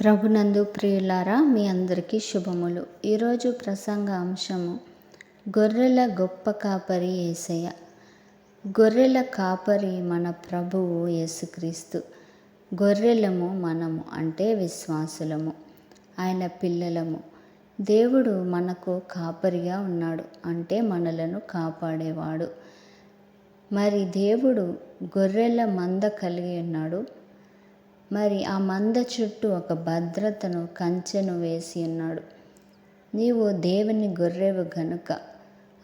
ప్రభునందు ప్రియులారా మీ అందరికీ శుభములు. ఈరోజు ప్రసంగ అంశము గొర్రెల గొప్ప కాపరి ఏసయ్య. గొర్రెల కాపరి మన ప్రభువు యేసుక్రీస్తు. గొర్రెలము మనము అంటే విశ్వాసులము ఆయన పిల్లలము. దేవుడు మనకు కాపరిగా ఉన్నాడు అంటే మనలను కాపాడేవాడు. మరి దేవుడు గొర్రెల మంద కలిగి ఉన్నాడు మరి ఆ మంద చుట్టూ ఒక భద్రతను కంచెను వేసి ఉన్నాడు. నీవు దేవుని గొర్రెవు గనుక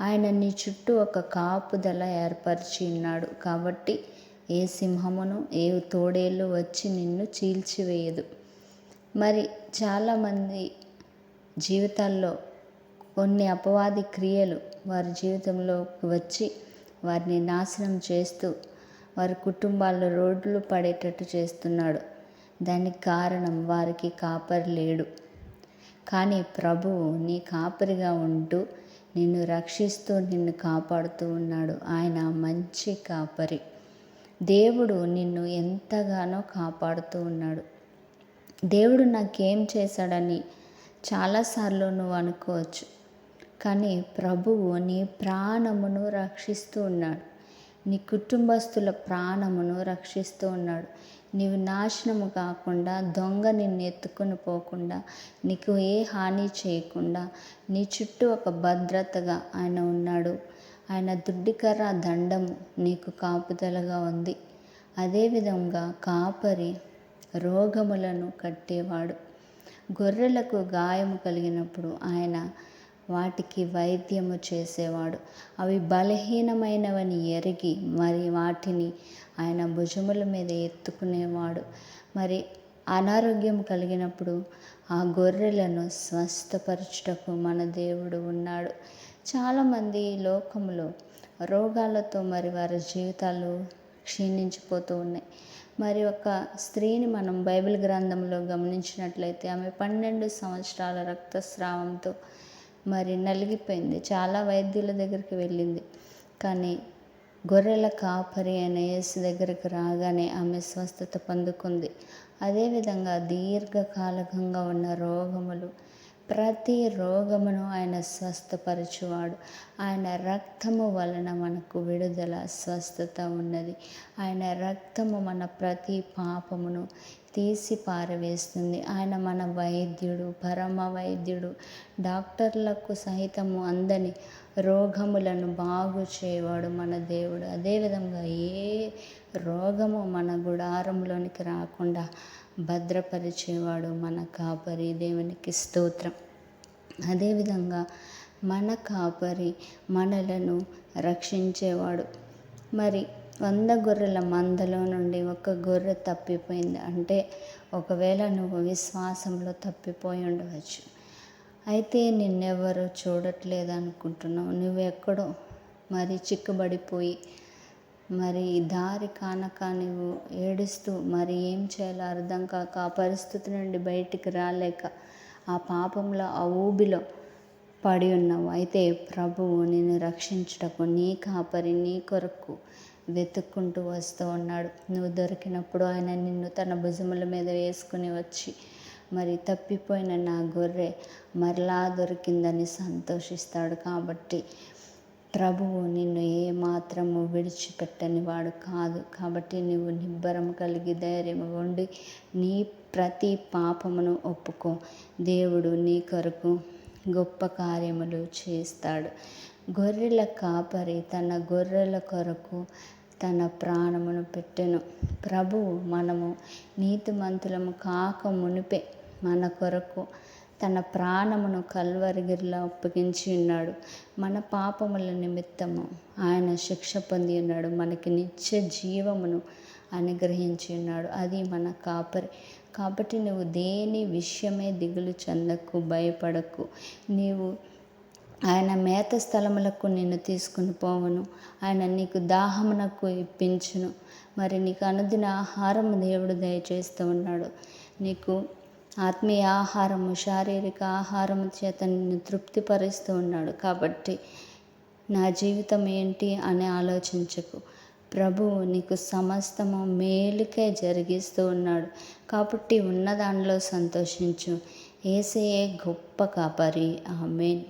ఆయన నీ చుట్టూ ఒక కాపుదల ఏర్పరిచి ఉన్నాడు కాబట్టి ఏ సింహమును ఏ తోడేళ్ళు వచ్చి నిన్ను చీల్చివేయదు. మరి చాలామంది జీవితాల్లో కొన్ని అపవాది క్రియలు వారి జీవితంలో వచ్చి వారిని నాశనం చేస్తూ వారి కుటుంబాల్లో రోడ్లు పడేటట్టు చేస్తున్నాడు. దానికి కారణం వారికి కాపరి లేడు. కానీ ప్రభువు నీ కాపరిగా ఉంటూ నిన్ను రక్షిస్తూ నిన్ను కాపాడుతూ ఉన్నాడు. ఆయన మంచి కాపరి. దేవుడు నిన్ను ఎంతగానో కాపాడుతూ ఉన్నాడు. దేవుడు నాకేం చేశాడని చాలాసార్లు నువ్వు అనుకోవచ్చు. కానీ ప్రభువు నీ ప్రాణమును రక్షిస్తూ ఉన్నాడు. నీ కుటుంబస్తుల ప్రాణమును రక్షిస్తూ ఉన్నాడు. నీవు నాశనము కాకుండా దొంగ నిన్ను ఎత్తుకొని పోకుండా నీకు ఏ హాని చేయకుండా నీ చుట్టూ ఒక భద్రతగా ఆయన ఉన్నాడు. ఆయన దుడ్డికర్ర దండము నీకు కాపుదలగా ఉంది. అదేవిధంగా కాపరి రోగములను కట్టేవాడు. గొర్రెలకు గాయము కలిగినప్పుడు ఆయన వాటికి వైద్యము చేసేవాడు. అవి బలహీనమైనవని ఎరిగి మరి వాటిని ఆయన భుజముల మీద ఎత్తుకునేవాడు. మరి అనారోగ్యం కలిగినప్పుడు ఆ గొర్రెలను స్వస్థపరచుటకు మన దేవుడు ఉన్నాడు. చాలామంది లోకంలో రోగాలతో మరి వారి జీవితాలు క్షీణించిపోతూ ఉన్నాయి. మరి ఒక స్త్రీని మనం బైబిల్ గ్రంథంలో గమనించినట్లయితే ఆమె పన్నెండు సంవత్సరాల రక్తస్రావంతో మరి నలిగిపోయింది. చాలా వైద్యుల దగ్గరికి వెళ్ళింది. కానీ గొర్రెల కాపరి అయిన యేసు దగ్గరికి రాగానే ఆమె స్వస్థత పొందుకుంది. అదేవిధంగా దీర్ఘకాలకంగా ఉన్న రోగములు ప్రతి రోగమును ఆయన స్వస్థపరచువాడు. ఆయన రక్తము వలన మనకు విడుదల స్వస్థత ఉన్నది. ఆయన రక్తము మన ప్రతి పాపమును తీసి పారవేస్తుంది. ఆయన మన వైద్యుడు పరమ వైద్యుడు డాక్టర్లకు సహితము అందని రోగములను బాగు చేయవాడు మన దేవుడు. అదేవిధంగా ఏ రోగము మన గుడారంలోనికి రాకుండా భద్రపరిచేవాడు మన కాపరి దేవునికి స్తోత్రం. అదేవిధంగా మన కాపరి మనలను రక్షించేవాడు. మరి వంద గొర్రెల మందలో నుండి ఒక గొర్రె తప్పిపోయింది అంటే ఒకవేళ నువ్వు విశ్వాసంలో తప్పిపోయి ఉండవచ్చు. అయితే నిన్నెవరు చూడట్లేదు అనుకుంటున్నావు నువ్వెక్కడో మరి చిక్కుబడిపోయి మరి దారి కానక నువ్వు ఏడుస్తూ మరి ఏం చేయాలో అర్థం కాక ఆ పరిస్థితి నుండి బయటికి రాలేక ఆ పాపంలో ఆ ఊబిలో పడి ఉన్నావు. అయితే ప్రభువు నిన్ను రక్షించుటకు నీ కాపరి నీ కొరకు వెతుక్కుంటూ వస్తూ ఉన్నాడు. నువ్వు దొరికినప్పుడు ఆయన నిన్ను తన భుజముల మీద వేసుకుని వచ్చి మరి తప్పిపోయిన నా గొర్రె మరలా దొరికిందని సంతోషిస్తాడు. కాబట్టి ప్రభువు నిన్ను ఏ మాత్రము విడిచిపెట్టని వాడు కాదు. కాబట్టి నువ్వు నిబ్బరం కలిగి ధైర్యం ఉండి నీ ప్రతి పాపమును ఒప్పుకో. దేవుడు నీ కొరకు గొప్ప కార్యములు చేస్తాడు. గొర్రెల కాపరి తన గొర్రెల కొరకు తన ప్రాణమును పెట్టెను. ప్రభువు మనము నీతిమంతులము కాక మునిపే మన కొరకు తన ప్రాణమును కల్వరిగిరిలా అప్పగించి ఉన్నాడు. మన పాపముల నిమిత్తము ఆయన శిక్ష పొంది ఉన్నాడు. మనకి నిత్య జీవమును అనుగ్రహించి ఉన్నాడు. అది మన కాపరి. కాబట్టి నువ్వు దేని విషయమే దిగులు చెందకు భయపడకు. నీవు ఆయన మేత స్థలములకు నిన్ను తీసుకుని పోవను. ఆయన నీకు దాహమునకు ఇప్పించును. మరి నీకు అనుదిన ఆహారం దేవుడు దయచేస్తూ ఉన్నాడు. నీకు ఆత్మీయ ఆహారము శారీరక ఆహారము చేత నిన్ను తృప్తిపరుస్తూ ఉన్నాడు. కాబట్టి నా జీవితం ఏంటి అని ఆలోచించకు. ప్రభువు నీకు సమస్తము మేలుకే జరిగిస్తూ ఉన్నాడు. కాబట్టి ఉన్న దానిలో సంతోషించు. ఏసయే గొప్ప కాపరి. ఆమెన్.